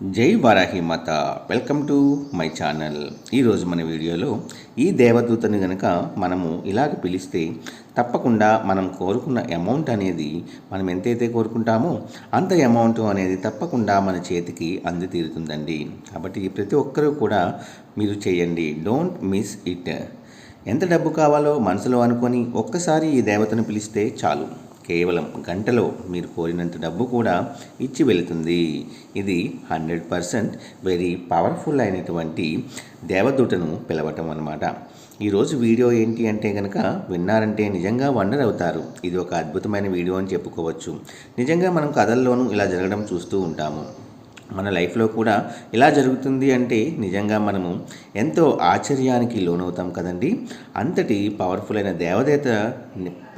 జై Varahi Mata. Welcome to my channel. ఈరోజు మన వీడియోలో ఈ దేవదూతని గనక మనము ఇలాగ పిలిస్తే తప్పకుండా మనం కోరుకున్న అమౌంట్ అనేది మనం ఎంతైతే కోరుకుంటామో అంత అమౌంట్ అనేది తప్పకుండా మన చేతికి అంది తీరుతుందండి కాబట్టి ప్రతి ఒక్కరూ కూడా మీరు చేయండి. డోంట్ మిస్ ఇట్ ఎంత డబ్బు కావాలో మనసులో అనుకొని ఒక్కసారి ఈ దేవతను పిలిస్తే చాలు. కేవలం గంటలో మీరు కోరినంత డబ్బు కూడా ఇచ్చి వెళుతుంది. ఇది హండ్రెడ్ పర్సెంట్ వెరీ పవర్ఫుల్ అయినటువంటి దేవదూతను పిలవటం అనమాట ఈరోజు వీడియో ఏంటి అంటే కనుక విన్నారంటే నిజంగా వండర్ అవుతారు. ఇది ఒక అద్భుతమైన వీడియో అని చెప్పుకోవచ్చు. నిజంగా మనం కథల్లోనూ ఇలా జరగడం చూస్తూ ఉంటాము. మన లైఫ్లో కూడా ఇలా జరుగుతుంది అంటే నిజంగా మనము ఎంతో ఆశ్చర్యానికి లోనవుతాం కదండి. అంతటి పవర్ఫుల్ అయిన దేవదేత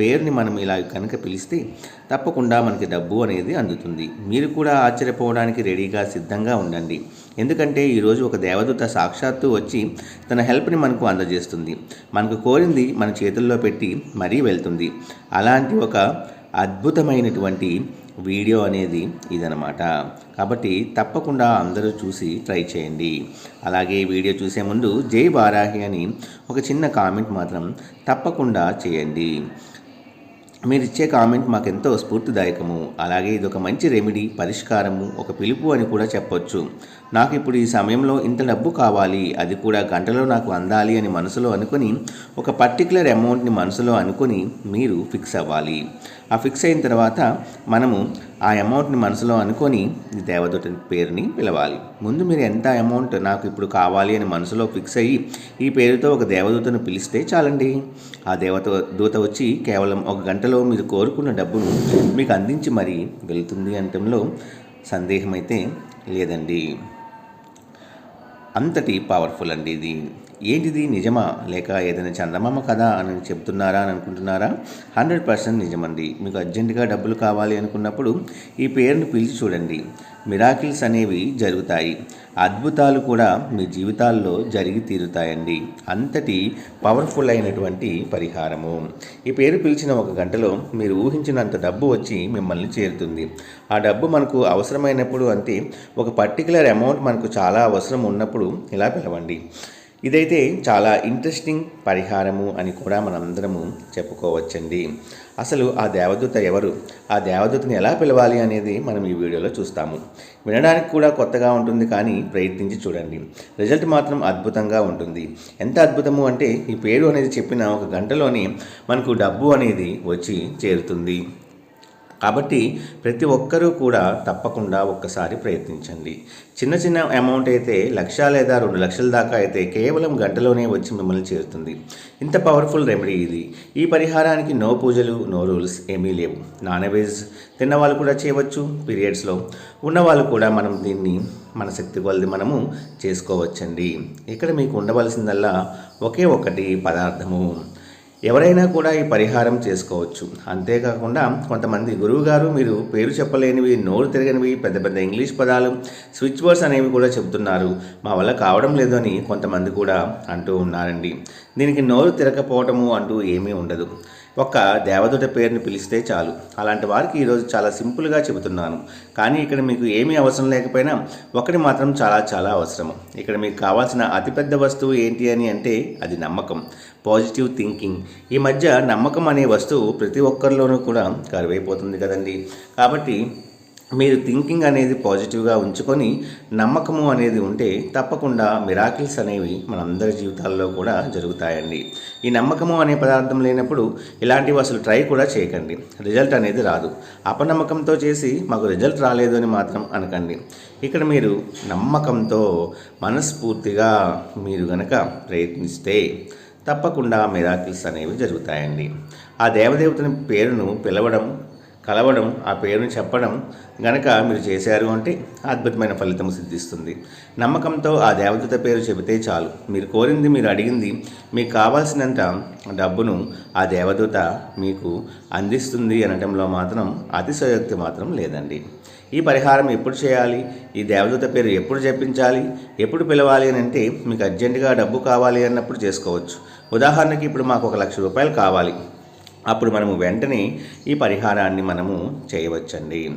పేరుని మనం ఇలా కనుక పిలిస్తే తప్పకుండా మనకి డబ్బు అనేది అందుతుంది. మీరు కూడా ఆశ్చర్యపోవడానికి రెడీగా సిద్ధంగా ఉండండి. ఎందుకంటే ఈరోజు ఒక దేవదూత సాక్షాత్తు వచ్చి తన హెల్ప్ని మనకు అందజేస్తుంది. మనకు కోరింది మన చేతుల్లో పెట్టి మరీ వెళ్తుంది. అలాంటి ఒక అద్భుతమైనటువంటి వీడియో అనేది ఇదనమాట కాబట్టి తప్పకుండా అందరూ చూసి ట్రై చేయండి. అలాగే వీడియో చూసే ముందు జై బారాహి అని ఒక చిన్న కామెంట్ మాత్రం తప్పకుండా చేయండి. మీరు ఇచ్చే కామెంట్ మాకు ఎంతో స్ఫూర్తిదాయకము. అలాగే ఇది ఒక మంచి రెమెడీ పరిష్కారము ఒక పిలుపు అని కూడా చెప్పొచ్చు. నాకు ఇప్పుడు ఈ సమయంలో ఇంత డబ్బు కావాలి అది కూడా గంటలో నాకు అందాలి అని మనసులో అనుకుని ఒక పర్టికులర్ అమౌంట్ని మనసులో అనుకుని మీరు ఫిక్స్ అవ్వాలి. ఆ ఫిక్స్ అయిన తర్వాత మనము ఆ అమౌంట్ని మనసులో అనుకొని దేవదూత పేరుని పిలవాలి. ముందు మీరు ఎంత అమౌంట్ నాకు ఇప్పుడు కావాలి అని మనసులో ఫిక్స్ అయ్యి ఈ పేరుతో ఒక దేవదూతను పిలిస్తే చాలండి. ఆ దేవత దూత వచ్చి కేవలం ఒక గంటలో మీరు కోరుకున్న డబ్బును మీకు అందించి మరీ వెళ్తుంది అనటంలో సందేహమైతే లేదండి. అంతటి పవర్ఫుల్ అండి ఇది. ఏంటిది నిజమా? లేక ఏదైనా చందమామ కదా అని చెప్తున్నారా అని అనుకుంటున్నారా? హండ్రెడ్ పర్సెంట్ నిజమండి. మీకు అర్జెంటుగా డబ్బులు కావాలి అనుకున్నప్పుడు ఈ పేరును పిలిచి చూడండి. మిరాకిల్స్ అనేవి జరుగుతాయి. అద్భుతాలు కూడా మీ జీవితాల్లో జరిగి తీరుతాయండి. అంతటి పవర్ఫుల్ అయినటువంటి పరిహారము. ఈ పేరు పిలిచిన ఒక గంటలో మీరు ఊహించినంత డబ్బు వచ్చి మిమ్మల్ని చేరుతుంది. ఆ డబ్బు మనకు అవసరమైనప్పుడు అంతే ఒక పర్టికులర్ అమౌంట్ మనకు చాలా అవసరం ఉన్నప్పుడు ఇలా పిలవండి. ఇదైతే చాలా ఇంట్రెస్టింగ్ పరిహారము అని కూడా మనందరము చెప్పుకోవచ్చండి. అసలు ఆ దేవదూత ఎవరు? ఆ దేవదూతని ఎలా పిలవాలి అనేది మనం ఈ వీడియోలో చూస్తాము. వినడానికి కూడా కొత్తగా ఉంటుంది కానీ ప్రయత్నించి చూడండి. రిజల్ట్ మాత్రం అద్భుతంగా ఉంటుంది. ఎంత అద్భుతము అంటే ఈ పేరు అనేది చెప్పిన ఒక గంటలోనే మనకు డబ్బు అనేది వచ్చి చేరుతుంది. కాబట్టి ప్రతి ఒక్కరూ కూడా తప్పకుండా ఒక్కసారి ప్రయత్నించండి. చిన్న చిన్న అమౌంట్ అయితే లక్ష లేదా రెండు లక్షల దాకా అయితే కేవలం గంటలోనే వచ్చి మిమ్మల్ని చేరుతుంది. ఇంత పవర్ఫుల్ రెమెడీ ఇది. ఈ పరిహారానికి నో పూజలు నో రూల్స్ ఏమీ లేవు. నాన్ వెజ్ తిన్నవాళ్ళు కూడా చేయవచ్చు పీరియడ్స్లో ఉన్నవాళ్ళు కూడా మనం దీన్ని మన శక్తి కొలది మనము చేసుకోవచ్చండి. ఇక్కడ మీకు ఉండవలసిందల్లా ఒకే ఒకటి పదార్థము. ఎవరైనా కూడా ఈ పరిహారం చేసుకోవచ్చు. అంతేకాకుండా కొంతమంది గురువుగారు మీరు పేరు చెప్పలేనివి నోరు తిరగనివి పెద్ద పెద్ద ఇంగ్లీష్ పదాలు స్విచ్ వర్డ్స్ అనేవి కూడా చెబుతున్నారు మా వల్ల కావడం లేదు అని కొంతమంది కూడా అంటూ ఉన్నారండి. దీనికి నోరు తిరగకపోవటము అంటూ ఏమీ ఉండదు. ఒక దేవదూత పేరుని పిలిస్తే చాలు. అలాంటి వారికి ఈరోజు చాలా సింపుల్గా చెబుతున్నాను. కానీ ఇక్కడ మీకు ఏమీ అవసరం లేకపోయినా ఒకటి మాత్రం చాలా చాలా అవసరం ఇక్కడ మీకు కావాల్సిన అతిపెద్ద వస్తువు ఏంటి అని అంటే అది నమ్మకం. పాజిటివ్ థింకింగ్ ఈ మధ్య నమ్మకం అనే వస్తువు ప్రతి ఒక్కరిలోనూ కూడా కరువైపోతుంది కదండి. కాబట్టి మీరు థింకింగ్ అనేది పాజిటివ్గా ఉంచుకొని నమ్మకము అనేది ఉంటే తప్పకుండా మిరాకిల్స్ అనేవి మనందరి జీవితాల్లో కూడా జరుగుతాయండి. ఈ నమ్మకము అనే పదార్థం లేనప్పుడు ఇలాంటివి అసలు ట్రై కూడా చేయకండి. రిజల్ట్ అనేది రాదు. అపనమ్మకంతో చేసి మాకు రిజల్ట్ రాలేదు అని మాత్రం అనకండి. ఇక్కడ మీరు నమ్మకంతో మనస్ఫూర్తిగా మీరు గనక ప్రయత్నిస్తే తప్పకుండా మిరాకిల్స్ అనేవి జరుగుతాయండి. ఆ దేవదేవతని పేరును పిలవడం కలవడం ఆ పేరును చెప్పడం గనక మీరు చేశారు అంటే అద్భుతమైన ఫలితం సిద్ధిస్తుంది. నమ్మకంతో ఆ దేవదూత పేరు చెబితే చాలు. మీరు కోరింది మీరు అడిగింది మీకు కావాల్సినంత డబ్బును ఆ దేవదూత మీకు అందిస్తుంది అనటంలో మాత్రం అతిశయోక్తి మాత్రం లేదండి. ఈ పరిహారం ఎప్పుడు చేయాలి? ఈ దేవదూత పేరు ఎప్పుడు జపించాలి? ఎప్పుడు పిలవాలి అని అంటే మీకు అర్జెంటుగా డబ్బు కావాలి అన్నప్పుడు చేసుకోవచ్చు. ఉదాహరణకి ఇప్పుడు మాకు ఒక లక్ష రూపాయలు కావాలి. అప్పుడు మనము వెంటనే ఈ పరిహారాన్ని మనము చేయవచ్చండి.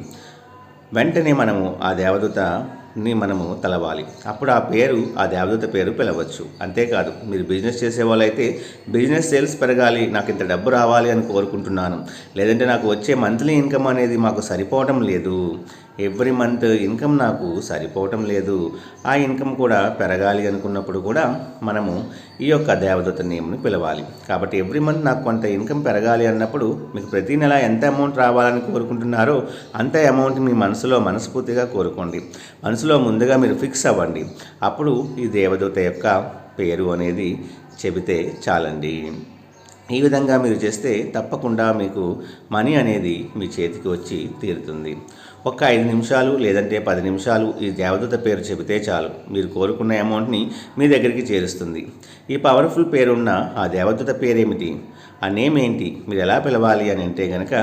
వెంటనే మనము ఆ దేవదూతని మనము తలవాలి. అప్పుడు ఆ పేరు ఆ దేవదూత పేరు పిలవచ్చు. అంతేకాదు మీరు బిజినెస్ చేసేవాళ్ళైతే బిజినెస్ సేల్స్ పెరగాలి నాకు ఇంత డబ్బు రావాలి అని కోరుకుంటున్నాను. లేదంటే నాకు వచ్చే మంత్లీ ఇన్కమ్ అనేది మాకు సరిపోవడం లేదు. ఎవ్రీ మంత్ ఇన్కమ్ నాకు సరిపోవటం లేదు. ఆ ఇన్కమ్ కూడా పెరగాలి అనుకున్నప్పుడు కూడా మనము ఈ యొక్క దేవదత్త నేమ్ని పిలవాలి. కాబట్టి ఎవ్రీ మంత్ నాకు కొంత ఇన్కమ్ పెరగాలి అన్నప్పుడు మీకు ప్రతి నెల ఎంత అమౌంట్ రావాలని కోరుకుంటున్నారో అంత అమౌంట్ మీ మనసులో మనస్ఫూర్తిగా కోరుకోండి. మనసులో ముందుగా మీరు ఫిక్స్ అవ్వండి. అప్పుడు ఈ దేవదూత యొక్క పేరు అనేది చెబితే చాలండి. ఈ విధంగా మీరు చేస్తే తప్పకుండా మీకు మనీ అనేది మీ చేతికి వచ్చి తీరుతుంది. ఒక ఐదు నిమిషాలు లేదంటే పది నిమిషాలు ఈ దేవదూత పేరు చెబితే చాలు. మీరు కోరుకున్న అమౌంట్ని మీ దగ్గరికి చేరుస్తుంది. ఈ పవర్ఫుల్ పేరున్న ఆ దేవదూత పేరేమిటి? ఆ నేమ్ ఏంటి మీరు ఎలా పిలవాలి అని అంటే కనుక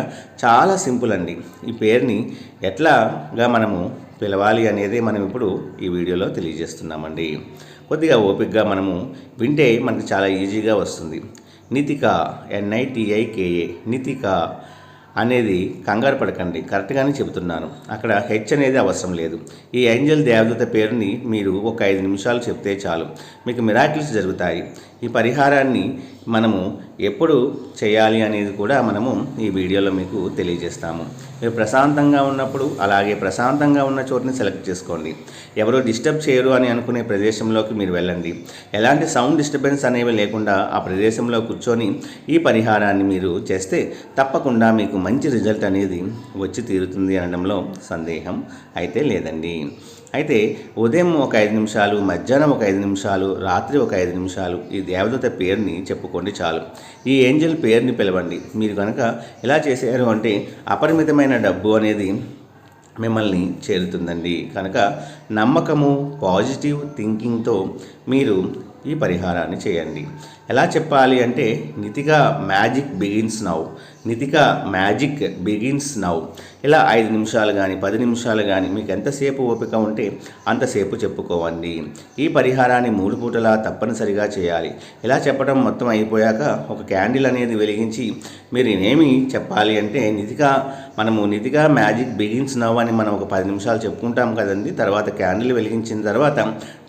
చాలా సింపుల్ అండి. ఈ పేరుని ఎట్లాగా మనము పిలవాలి అనేది మనం ఇప్పుడు ఈ వీడియోలో తెలియజేస్తున్నామండి. కొద్దిగా ఓపికగా మనము వింటే మనకు చాలా ఈజీగా వస్తుంది. నితిక ఎన్ఐటిఐకేఏ నితిక అనేది కంగారు పడకండి. కరెక్ట్గానే చెబుతున్నాను. అక్కడ హెచ్ అనేది అవసరం లేదు. ఈ ఏంజల్ దేవదూత పేరుని మీరు ఒక ఐదు నిమిషాలు చెప్తే చాలు. మీకు మిరాకిల్స్ జరుగుతాయి. ఈ పరిహారాన్ని మనము ఎప్పుడు చేయాలి అనేది కూడా మనము ఈ వీడియోలో మీకు తెలియజేస్తాము. మీరు ప్రశాంతంగా ఉన్నప్పుడు అలాగే ప్రశాంతంగా ఉన్న చోటుని సెలెక్ట్ చేసుకోండి. ఎవరో డిస్టర్బ్ చేయరు అని అనుకునే ప్రదేశంలోకి మీరు వెళ్ళండి. ఎలాంటి సౌండ్ డిస్టర్బెన్స్ అనేవి లేకుండా ఆ ప్రదేశంలో కూర్చొని ఈ పరిహారాన్ని మీరు చేస్తే తప్పకుండా మీకు మంచి రిజల్ట్ అనేది వచ్చి తీరుతుంది అనడంలో సందేహం అయితే లేదండి. అయితే ఉదయం ఒక ఐదు నిమిషాలు మధ్యాహ్నం ఒక ఐదు నిమిషాలు రాత్రి ఒక ఐదు నిమిషాలు ఈ దేవదూత పేరుని చెప్పుకోండి చాలు. ఈ ఏంజల్ పేరుని పిలవండి. మీరు కనుక ఎలా చేశారు అంటే అపరిమితమైన డబ్బు అనేది మిమ్మల్ని చేరుతుందండి. కనుక నమ్మకము పాజిటివ్ థింకింగ్తో మీరు ఈ పరిహారాన్ని చేయండి. ఎలా చెప్పాలి అంటే Nitika magic begins now. Nitika magic begins now. ఇలా ఐదు నిమిషాలు కానీ పది నిమిషాలు కానీ మీకు ఎంతసేపు ఓపిక ఉంటే అంతసేపు చెప్పుకోవండి. ఈ పరిహారాన్ని మూడు పూటలా తప్పనిసరిగా చేయాలి. ఇలా చెప్పడం మొత్తం అయిపోయాక ఒక క్యాండిల్ అనేది వెలిగించి మీరు ఏమి చెప్పాలి అంటే నితిగా మనము నిధిగా మ్యాజిక్ బిగిన్స్ నవ్ అని మనం ఒక పది నిమిషాలు చెప్పుకుంటాం కదండి. తర్వాత క్యాండిల్ వెలిగించిన తర్వాత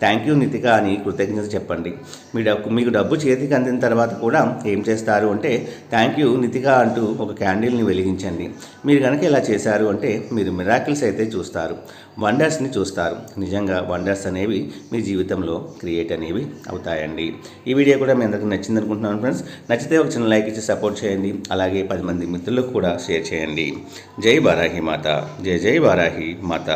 థ్యాంక్ యూ నితిక అని కృతజ్ఞత చెప్పండి. మీ డబ్బు మీకు డబ్బు చేతికి అందిన తర్వాత కూడా ఏం చేస్తారు అంటే థ్యాంక్ యూ నితిక అంటూ ఒక క్యాండిల్ని వెలిగించండి. మీరు కనుక ఇలా చేశారు అంటే మీరు మిరాకిల్స్ అయితే చూస్తారు. వండర్స్ని చూస్తారు. నిజంగా వండర్స్ అనేవి మీ జీవితంలో క్రియేట్ అనేవి అవుతాయండి. ఈ వీడియో కూడా మీ అందరికీ నచ్చింది అనుకుంటున్నాను ఫ్రెండ్స్ నచ్చితే ఒక చిన్న లైక్ ఇచ్చి సపోర్ట్ చేయండి. అలాగే పది మంది మిత్రులకు కూడా షేర్ చేయండి. జై బారాహి మాత. జై జై బారాహి మాత.